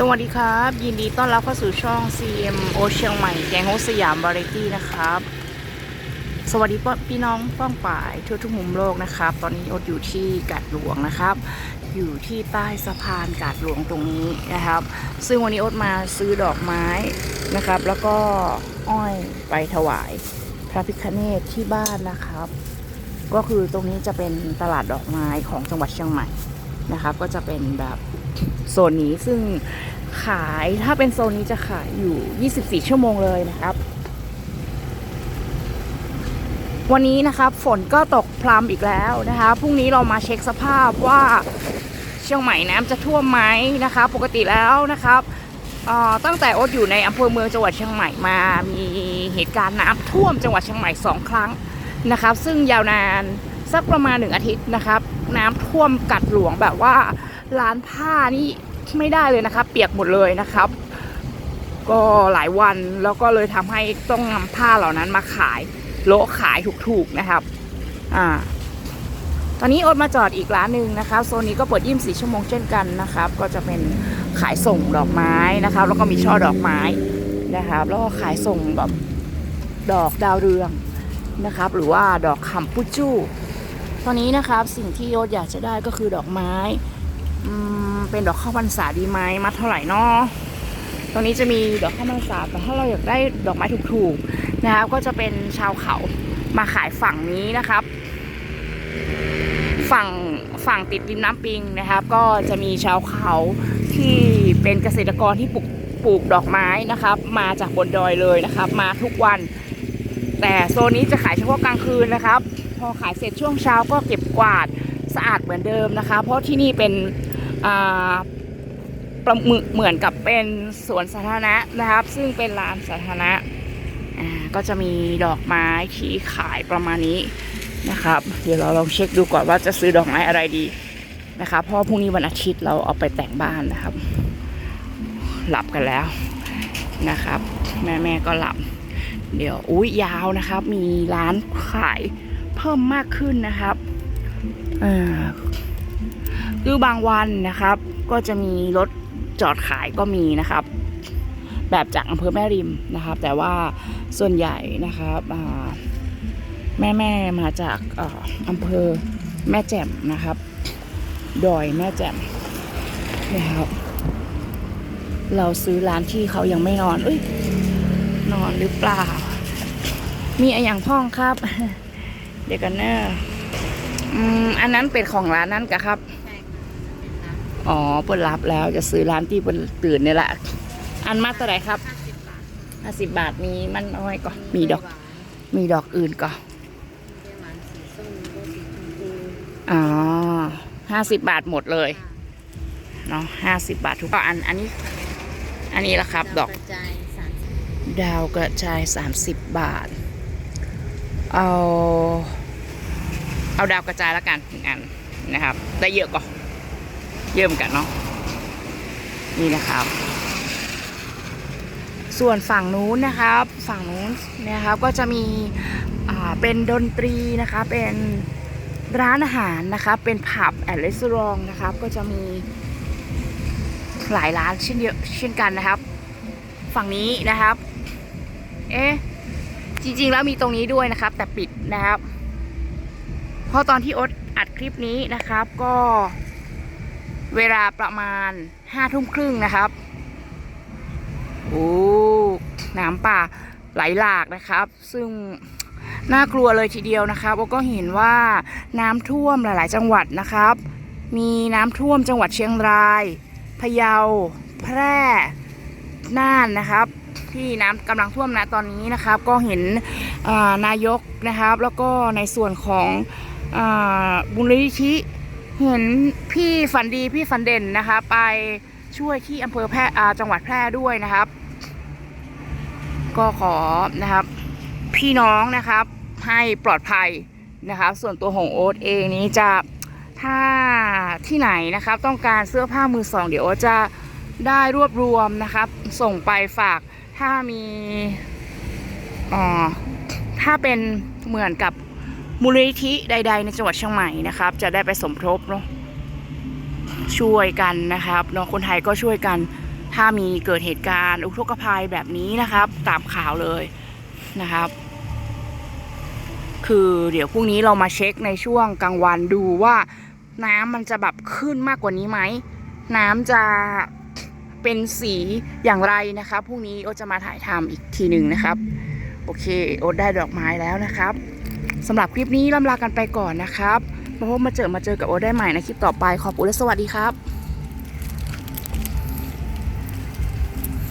สวัสดีครับ ยินดีต้อนรับเข้าสู่ช่อง CMO เชียงใหม่แกงโฮสสยามบาริตี้นะครับ สวัสดีพี่น้องป้องป่ายทั่วทุกมุมโลกนะครับ ตอนนี้อดอยู่ที่กาดหลวงนะครับ อยู่ที่ใต้สะพานกาดหลวงตรงนี้นะครับ ซึ่งวันนี้อดมาซื้อดอกไม้นะครับ แล้วก็อ้อยไปถวาย พระพิฆเนศที่บ้านนะครับ ก็คือตรงนี้จะเป็นตลาดดอกไม้ของจังหวัดเชียงใหม่นะครับ ก็จะเป็นแบบ โซนนี้ซึ่งขายถ้าเป็นโซนนี้จะขายอยู่ 24 ชั่วโมงเลยนะครับ วันนี้นะครับฝนก็ตกพรำอีกแล้วนะคะพรุ่งนี้เรามาเช็คสภาพว่าเชียงใหม่น้ำจะท่วมไหมนะคะปกติแล้วนะครับตั้งแต่อ๊ตอยู่ในอำเภอเมืองจังหวัดเชียงใหม่มา มีเหตุการณ์น้ำท่วมจังหวัดเชียงใหม่สองครั้งนะครับ ซึ่งยาวนานสักประมาณหนึ่งอาทิตย์นะครับ น้ำท่วมกัดหลวงแบบว่า ร้านผ้านี่ไม่ได้เลยนะครับ เปียกหมดเลยนะครับ ก็หลายวันแล้วก็เลยทำให้ต้องนำผ้าเหล่านั้นมาขายโลขายถูกๆนะครับ อ่า ตอนนี้อดมาจอดอีกร้านหนึ่งนะคะโซนนี้ก็เปิด24ชั่วโมงเช่นกันนะครับ ก็จะเป็นขายส่งดอกไม้นะครับ แล้วก็มีช่อดอกไม้นะครับ แล้วก็ขายส่งแบบดอกดาวเรืองนะครับ หรือว่าดอกคำปุจูตอนนี้นะครับสิ่งที่โยศอยากจะได้ก็คือดอกไม้ เป็นดอกข้าวพรรษาดีไหมมาเท่าไหร่นาะตรงนี้จะมีดอกข้าวมันสาแต่ถ้าเราอยากได้ดอกไม้ถูกๆนะครับ ก็จะเป็นชาวเขามาขายฝั่งนี้นะครับ ฝั่งฝั่งติดริมน้ำปิงนะครับ ก็จะมีชาวเขาที่เป็นเกษตรกรที่ปลูกปลูกดอกไม้นะครับ มาจากบนดอยเลยนะครับ มาทุกวัน แต่โซนนี้จะขายเฉพาะกลางคืนนะครับ พอขายเสร็จช่วงเช้าก็เก็บกวาดสะอาดเหมือนเดิมนะคะ เพราะที่นี่เป็น เหมือนกับเป็นสวนสาธารณะนะครับ ซึ่งเป็นลานสาธารณะก็จะมีดอกไม้ที่ขายประมาณนี้นะครับ เดี๋ยวเราลองเช็คดูก่อนว่าจะซื้อดอกไม้อะไรดีนะครับเพราะพรุ่งนี้วันอาทิตย์เราเอาไปแต่งบ้านนะครับ หลับกันแล้วนะครับ แม่แม่ก็หลับ เดี๋ยวอุ้ยยาวนะครับ มีร้านขายเพิ่มมากขึ้นนะครับอ่อ คือบางวันนะครับ ก็จะมีรถจอดขายก็มีนะครับ แบบจากอำเภอแม่ริมนะครับ แต่ว่าส่วนใหญ่นะครับแม่แม่ๆมาจากอำเภอแม่แจ่มนะครับ ดอยแม่แจ่มนะครับ เราซื้อร้านที่เขายังไม่นอนเอ้ยนอนหรือเปล่า มีอะไรอย่างพ่องครับ เดี๋ยวกันเนอะอืมอันนั้นเป็นของร้านนั้นกะครับ อ๋อเปิดรับแล้วจะซื้อร้านที่เปิดตื่นเนี่ยแหละ อันมาเท่าไหร่ครับห้าสิบบาทมีมันน้อยก็มีดอก มีดอกอื่นก็อ๋อห้าสิบบาทหมดเลยเนาะห้าสิบบาททุกอันอันนี้ อันนี้ละครับ ดอกดาวกระจายสามสิบบาท เอา เอาดาวกระจายแล้วกันหนึ่งอันนะครับ ได้เยอะก็ เยอะเหมือนกันเนาะนี่นะครับ ส่วนฝั่งนู้นนะครับ ฝั่งนู้นนะครับก็จะมีเป็นดนตรีนะคะเป็นร้านอาหารนะคะเป็นผับแอนด์รีสอร์ทนะครับก็จะมีหลายร้านเช่นเดียวเช่นกันนะครับ ฝั่งนี้นะครับ เอ๊ะจริงๆแล้วมีตรงนี้ด้วยนะครับ แต่ปิดนะครับ เพราะตอนที่อ๊ตอัดคลิปนี้นะครับ ก็ เวลาประมาณห้าทุ่มครึ่งนะครับ โอ้น้ำป่าไหลหลากนะครับ ซึ่งน่ากลัวเลยทีเดียวนะครับโอก็เห็นว่าน้ำท่วมหลาย ๆ จังหวัดนะครับ มีน้ำท่วมจังหวัดเชียงราย พะเยา แพร่ น่านนะครับ ที่น้ำกำลังท่วมนะตอนนี้นะครับ ก็เห็นนายกนะครับ แล้วก็ในส่วนของอบุญริธิ เห็นพี่ฝันดีพี่ฝันเด่นนะคะ ไปช่วยที่อำเภอแพร่จังหวัดแพร่ด้วยนะครับ ก็ขอนะครับ พี่น้องนะครับ ให้ปลอดภัยนะครับ ส่วนตัวของโอ๊ตเองนี้จะถ้าที่ไหนนะครับ ต้องการเสื้อผ้ามือสอง เดี๋ยวโอ๊ตจะได้รวบรวมนะครับ ส่งไปฝากถ้ามีอ่อถ้าเป็นเหมือนกับ มูลนิธิใด ๆ ในจังหวัดเชียงใหม่นะครับ จะได้ไปสมทบเนาะช่วยกันนะครับเนาะคนไทยก็ช่วยกัน ถ้ามีเกิดเหตุการณ์อุทกภัยแบบนี้นะครับ ตามข่าวเลยนะครับ คือเดี๋ยวพรุ่งนี้เรามาเช็คในช่วงกลางวันดูว่า น้ำมันจะแบบขึ้นมากกว่านี้ไหมน้ำจะเป็นสีอย่างไรนะครับพรุ่งนี้โอตจะมาถ่ายทำอีกทีหนึ่งนะครับ โอเค โอตได้ดอกไม้แล้วนะครับ สำหรับคลิปนี้ลำลากันไปก่อนนะครับมาพบมาเจอมาเจอกับโอได้ใหม่ในคลิปต่อไปขอบคุณและสวัสดีครับ